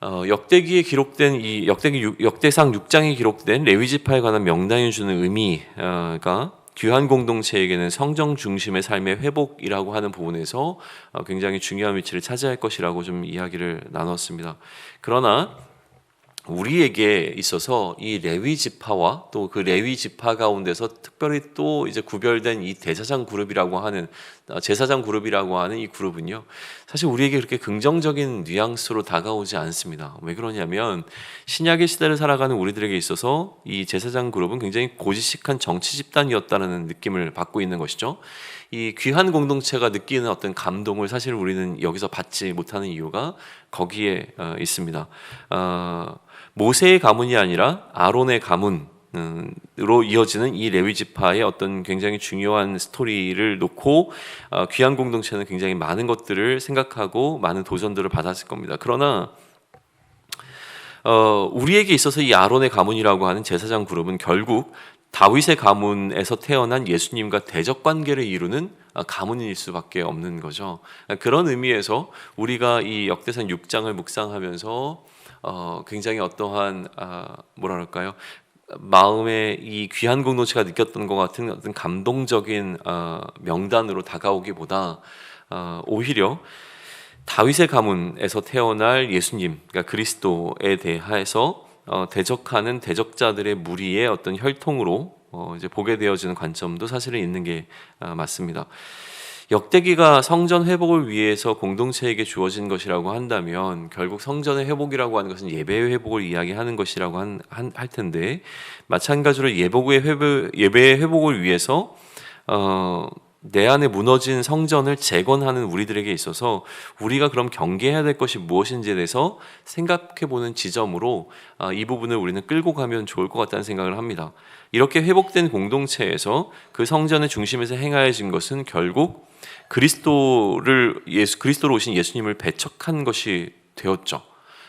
어, 역대기에 기록된 이 역대기 육- 역대상 6장에 기록된 레위 지파에 관한 명단이 주는 의미가 귀한 공동체에게는 성정 중심의 삶의 회복이라고 하는 부분에서 어, 굉장히 중요한 위치를 차지할 것이라고 좀 이야기를 나눴습니다. 그러나 우리에게 있어서 이 레위 지파와 또 그 레위 지파 가운데서 특별히 또 이제 구별된 이 대사장 그룹이라고 하는 어, 제사장 그룹이라고 하는 이 그룹은요 사실 우리에게 그렇게 긍정적인 뉘앙스로 다가오지 않습니다. 왜 그러냐면 신약의 시대를 살아가는 우리들에게 있어서 이 제사장 그룹은 굉장히 고지식한 정치 집단이었다는 느낌을 받고 있는 것이죠. 이 귀한 공동체가 느끼는 어떤 감동을 사실 우리는 여기서 받지 못하는 이유가 거기에 어, 있습니다. 어, 모세의 가문이 아니라 아론의 가문. 으로 이어지는 이 레위 지파의 어떤 굉장히 중요한 스토리를 놓고 어, 귀한 공동체는 굉장히 많은 것들을 생각하고 많은 도전들을 받았을 겁니다. 그러나 어, 우리에게 있어서 이 아론의 가문이라고 하는 제사장 그룹은 결국 다윗의 가문에서 태어난 예수님과 대적 관계를 이루는 아, 가문일 수밖에 없는 거죠. 그런 의미에서 우리가 이 역대상 6장을 묵상하면서 어, 굉장히 어떠한 아, 뭐랄까요? 마음에 이 귀한 공동체가 느꼈던 것 같은 어떤 감동적인 어, 명단으로 다가오기보다 어, 오히려 다윗의 가문에서 태어날 예수님, 그러니까 그리스도에 대해서 어, 대적하는 대적자들의 무리의 어떤 혈통으로 어, 이제 보게 되어지는 관점도 사실은 있는 게 아, 맞습니다. 역대기가 성전 회복을 위해서 공동체에게 주어진 것이라고 한다면 결국 성전의 회복이라고 하는 것은 예배의 회복을 이야기하는 것이라고 한, 한- 할 텐데 마찬가지로 예복의 회복, 예배의 회복을 위해서 어, 내 안에 무너진 성전을 재건하는 우리들에게 있어서 우리가 그럼 경계해야 될 것이 무엇인지에 대해서 생각해 보는 지점으로 아, 이 부분을 우리는 끌고 가면 좋을 것 같다는 생각을 합니다. 이렇게 회복된 공동체에서 그 성전의 중심에서 행하여진 것은 결국 그리스도를 예수 그리스도로 오신 예수님을 배척한 것이 되었죠.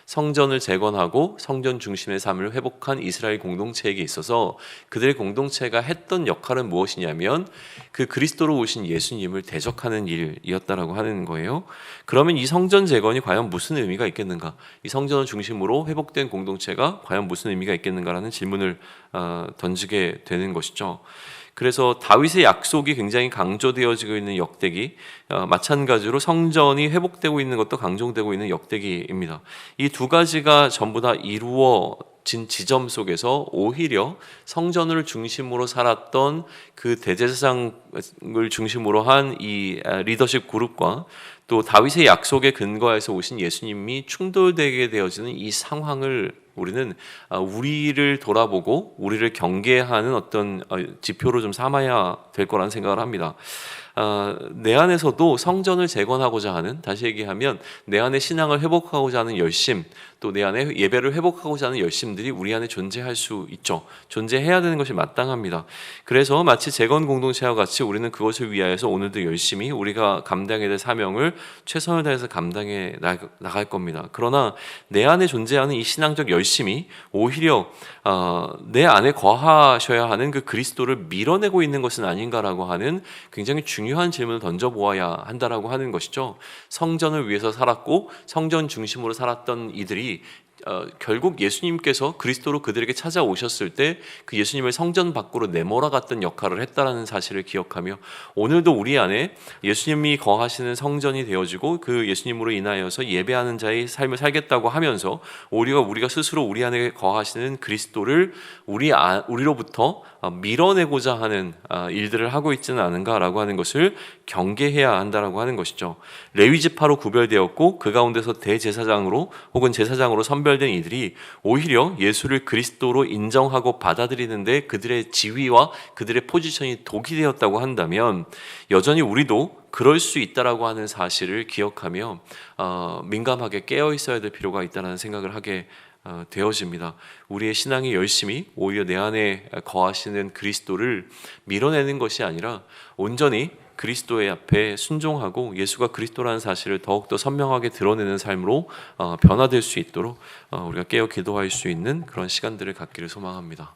성전을 재건하고 성전 중심의 삶을 회복한 이스라엘 공동체에게 있어서 그들의 공동체가 했던 역할은 무엇이냐면 그 그리스도로 오신 예수님을 대적하는 일이었다라고 하는 거예요. 그러면 이 성전 재건이 과연 무슨 의미가 있겠는가? 이 성전을 중심으로 회복된 공동체가 과연 무슨 의미가 있겠는가라는 질문을 어, 던지게 되는 것이죠. 그래서 다윗의 약속이 굉장히 강조되어지고 있는 역대기, 어, 마찬가지로 성전이 회복되고 있는 것도 강조되고 있는 역대기입니다. 이 두 가지가 전부 다 이루어 진 지점 속에서 오히려 성전을 중심으로 살았던 그 대제사장을 중심으로 한 이 리더십 그룹과 또 다윗의 약속에 근거해서 오신 예수님이 충돌되게 되어지는 이 상황을 우리는 아, 우리를 돌아보고 우리를 경계하는 어떤 어, 지표로 좀 삼아야 될 거라는 생각을 합니다. 아, 내 안에서도 성전을 재건하고자 하는 다시 얘기하면 내 안에 신앙을 회복하고자 하는 열심 또 내 안에 예배를 회복하고자 하는 열심들이 우리 안에 존재할 수 있죠. 존재해야 되는 것이 마땅합니다. 그래서 마치 재건 공동체와 같이 우리는 그것을 위하여서 오늘도 열심히 우리가 감당해야 될 사명을 최선을 다해서 감당해 나- 나갈 겁니다. 그러나 내 안에 존재하는 이 신앙적 열심이 오히려 어, 내 안에 거하셔야 하는 그 그리스도를 밀어내고 있는 것은 아닌가라고 하는 굉장히 중요한 질문을 던져 보아야 한다라고 하는 것이죠. 성전을 위해서 살았고 성전 중심으로 살았던 이들이 어, 결국 예수님께서 그리스도로 그들에게 찾아오셨을 때 그 예수님을 성전 밖으로 내몰아갔던 역할을 했다라는 사실을 기억하며 오늘도 우리 안에 예수님이 거하시는 성전이 되어지고 그 예수님으로 인하여서 예배하는 자의 삶을 살겠다고 하면서 우리가 우리가 스스로 우리 안에 거하시는 그리스도를 우리 아, 우리로부터 어, 밀어내고자 하는 아, 일들을 하고 있지는 않은가라고 하는 것을 경계해야 한다라고 하는 것이죠. 레위 지파로 구별되었고 그 가운데서 대제사장으로 혹은 제사장으로 선별 된 이들이 오히려 예수를 그리스도로 인정하고 받아들이는데 그들의 지위와 그들의 포지션이 독이 되었다고 한다면 여전히 우리도 그럴 수 있다라고 하는 사실을 기억하며 어, 민감하게 깨어 있어야 될 필요가 있다는 생각을 하게 어, 되어집니다. 우리의 신앙이 열심히 오히려 내 안에 거하시는 그리스도를 밀어내는 것이 아니라 온전히 그리스도의 앞에 순종하고 예수가 그리스도라는 사실을 더욱더 선명하게 드러내는 삶으로 어, 변화될 수 있도록 어, 우리가 깨어 기도할 수 있는 그런 시간들을 갖기를 소망합니다.